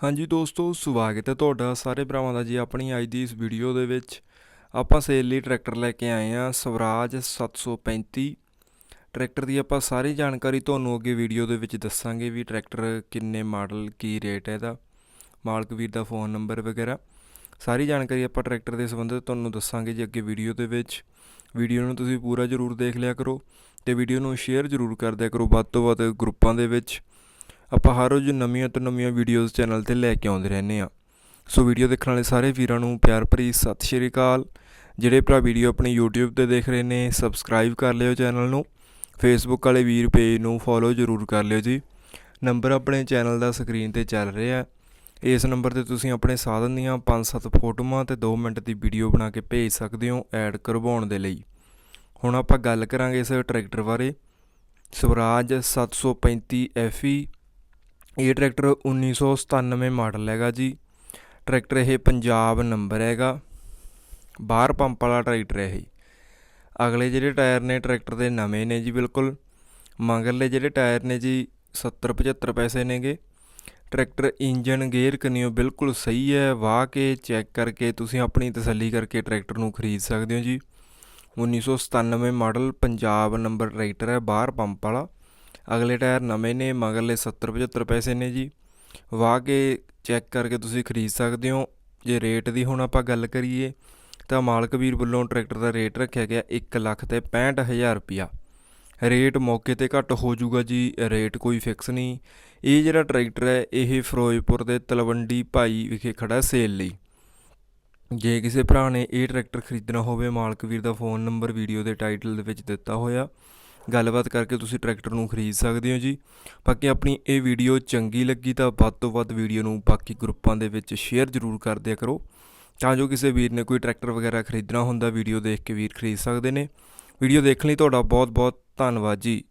ਹਾਂਜੀ ਦੋਸਤੋ, ਸਵਾਗਤ ਹੈ ਤੁਹਾਡਾ ਸਾਰੇ ਭਰਾਵਾਂ ਦਾ ਜੀ ਆਪਣੀ ਅੱਜ ਦੀ ਇਸ ਵੀਡੀਓ ਦੇ ਵਿੱਚ। ਆਪਾਂ ਸੇਲ ਲਈ ਟਰੈਕਟਰ ਲੈ ਕੇ ਆਏ ਹਾਂ, ਸਵਰਾਜ 735 ਟਰੈਕਟਰ ਦੀ ਆਪਾਂ ਸਾਰੀ ਜਾਣਕਾਰੀ ਤੁਹਾਨੂੰ ਅੱਗੇ ਵੀਡੀਓ ਦੇ ਵਿੱਚ ਦੱਸਾਂਗੇ ਵੀ ਟਰੈਕਟਰ ਕਿੰਨੇ ਮਾਡਲ, ਕੀ ਰੇਟ ਹੈ ਇਹਦਾ, ਮਾਲਕ ਵੀਰ ਦਾ ਫੋਨ ਨੰਬਰ ਵਗੈਰਾ। ਸਾਰੀ ਜਾਣਕਾਰੀ ਆਪਾਂ ਟਰੈਕਟਰ ਦੇ ਸੰਬੰਧਿਤ ਤੁਹਾਨੂੰ ਦੱਸਾਂਗੇ ਜੀ ਅੱਗੇ ਵੀਡੀਓ ਦੇ ਵਿੱਚ। ਵੀਡੀਓ ਨੂੰ ਤੁਸੀਂ ਪੂਰਾ ਜ਼ਰੂਰ ਦੇਖ ਲਿਆ ਕਰੋ ਤੇ ਵੀਡੀਓ ਨੂੰ ਸ਼ੇਅਰ ਜ਼ਰੂਰ ਕਰ ਦਿਆ ਕਰੋ ਵੱਧ ਤੋਂ ਵੱਧ ਗਰੁੱਪਾਂ ਦੇ ਵਿੱਚ। ਆਪਾਂ ਹਰ ਰੋਜ਼ ਨਵੀਆਂ ਤੋਂ ਨਵੀਆਂ ਵੀਡੀਓਜ਼ ਚੈਨਲ ਤੇ ਲੈ ਕੇ ਆਉਂਦੇ ਰਹਿੰਦੇ ਆ ਸੋ ਵੀਡੀਓ ਦੇਖਣ ਵਾਲੇ ਸਾਰੇ ਵੀਰਾਂ ਨੂੰ ਪਿਆਰ ਭਰੀ ਸਤਿ ਸ਼੍ਰੀ ਅਕਾਲ। ਜਿਹੜੇ ਭਰਾ ਵੀਡੀਓ ਆਪਣੀ YouTube ਤੇ ਦੇਖ ਰਹੇ ਨੇ ਸਬਸਕ੍ਰਾਈਬ ਕਰ ਲਿਓ ਚੈਨਲ ਨੂੰ। ਫੇਸਬੁੱਕ ਵਾਲੇ ਵੀਰ ਪੇਜ ਨੂੰ ਫੋਲੋ ਜ਼ਰੂਰ ਕਰ ਲਿਓ ਜੀ। ਨੰਬਰ ਆਪਣੇ ਚੈਨਲ ਦਾ ਸਕਰੀਨ ਤੇ ਚੱਲ ਰਿਹਾ ਇਸ ਨੰਬਰ ਤੇ ਤੁਸੀਂ ਆਪਣੇ ਸਾਧਨ ਦੀਆਂ 5-7 ਫੋਟੋਆਂ ਤੇ 2 ਮਿੰਟ ਦੀ ਵੀਡੀਓ ਬਣਾ ਕੇ ਭੇਜ ਸਕਦੇ ਹੋ ਐਡ ਕਰਵਾਉਣ ਦੇ ਲਈ। ਹੁਣ ਆਪਾਂ ਗੱਲ ਕਰਾਂਗੇ ਇਸ ਟਰੈਕਟਰ ਬਾਰੇ। ਸਵਰਾਜ 735 FE ਇਹ ਟਰੈਕਟਰ 1997 ਮਾਡਲ ਹੈਗਾ ਜੀ। ਟਰੈਕਟਰ ਇਹ ਪੰਜਾਬ ਨੰਬਰ ਹੈਗਾ। ਬਾਹਰ ਪੰਪ ਵਾਲਾ ਟਰੈਕਟਰ ਹੈ ਇਹ। ਅਗਲੇ ਜਿਹੜੇ ਟਾਇਰ ਨੇ ਟਰੈਕਟਰ ਦੇ ਨਵੇਂ ਨੇ ਜੀ ਬਿਲਕੁਲ। ਮੰਗਰਲੇ ਜਿਹੜੇ ਟਾਇਰ ਨੇ ਜੀ 70 75 ਪੈਸੇ ਨੇਗੇ। ਟਰੈਕਟਰ ਇੰਜਨ ਗੇਅਰ ਕਨੀਓ ਬਿਲਕੁਲ ਸਹੀ ਹੈ। ਵਾਹ ਕੇ ਚੈੱਕ ਕਰਕੇ ਤੁਸੀਂ ਆਪਣੀ ਤਸੱਲੀ ਕਰਕੇ ਟਰੈਕਟਰ ਨੂੰ ਖਰੀਦ ਸਕਦੇ ਹੋ ਜੀ। 1997 ਮਾਡਲ ਪੰਜਾਬ ਨੰਬਰ ਟਰੈਕਟਰ ਹੈ, ਬਾਹਰ ਪੰਪ ਵਾਲਾ। ਅਗਲੇ ਟਾਇਰ ਨਵੇਂ ਨੇ ਮਗਰਲੇ 70 75 ਪੈਸੇ ਨੇ ਜੀ। ਵਾਹ ਕੇ ਚੈੱਕ ਕਰਕੇ ਤੁਸੀਂ ਖਰੀਦ ਸਕਦੇ ਹੋ। ਜੇ ਰੇਟ ਦੀ ਹੁਣ ਆਪਾਂ ਗੱਲ ਕਰੀਏ, ਤਾਂ ਮਾਲਕ ਵੀਰ ਵੱਲੋਂ ਟਰੈਕਟਰ ਦਾ ਰੇਟ ਰੱਖਿਆ ਗਿਆ 1 ਲੱਖ ਤੇ 65000 ਰੁਪਿਆ ਰੇਟ ਮੌਕੇ ਤੇ ਘੱਟ ਹੋ ਜਾਊਗਾ ਜੀ, ਰੇਟ ਕੋਈ ਫਿਕਸ ਨਹੀਂ। ਇਹ ਜਿਹੜਾ ਟਰੈਕਟਰ ਹੈ, ਇਹ ਫਿਰੋਜ਼ਪੁਰ ਦੇ ਤਲਵੰਡੀ ਭਾਈ ਵਿਖੇ ਖੜਾ ਸੇਲ ਲਈ। ਜੇ ਕਿਸੇ ਭਰਾ ਨੇ ਇਹ ਟਰੈਕਟਰ ਖਰੀਦਣਾ ਹੋਵੇ, ਮਾਲਕ ਵੀਰ ਦਾ ਫੋਨ ਨੰਬਰ ਵੀਡੀਓ ਦੇ ਟਾਈਟਲ ਦੇ ਵਿੱਚ ਦਿੱਤਾ ਹੋਇਆ। ਗੱਲਬਾਤ ਕਰਕੇ ਤੁਸੀਂ ਟਰੈਕਟਰ ਨੂੰ ਖਰੀਦ ਸਕਦੇ ਹੋ ਜੀ। ਬਾਕੀ ਆਪਣੀ ਇਹ ਵੀਡੀਓ ਚੰਗੀ ਲੱਗੀ ਤਾਂ ਵੱਧ ਤੋਂ ਵੱਧ ਵੀਡੀਓ ਨੂੰ ਬਾਕੀ ਗਰੁੱਪਾਂ ਦੇ ਵਿੱਚ ਸ਼ੇਅਰ ਜ਼ਰੂਰ ਕਰ ਦਿਆ ਕਰੋ। ਤਾਂ ਜੋ ਕਿਸੇ ਵੀਰ ਨੇ ਕੋਈ ਟਰੈਕਟਰ ਵਗੈਰਾ ਖਰੀਦਣਾ ਹੁੰਦਾ, ਵੀਡੀਓ ਦੇਖ ਕੇ ਵੀਰ ਖਰੀਦ ਸਕਦੇ ਨੇ। ਵੀਡੀਓ ਦੇਖਣ ਲਈ ਤੁਹਾਡਾ ਬਹੁਤ ਬਹੁਤ ਧੰਨਵਾਦ ਜੀ।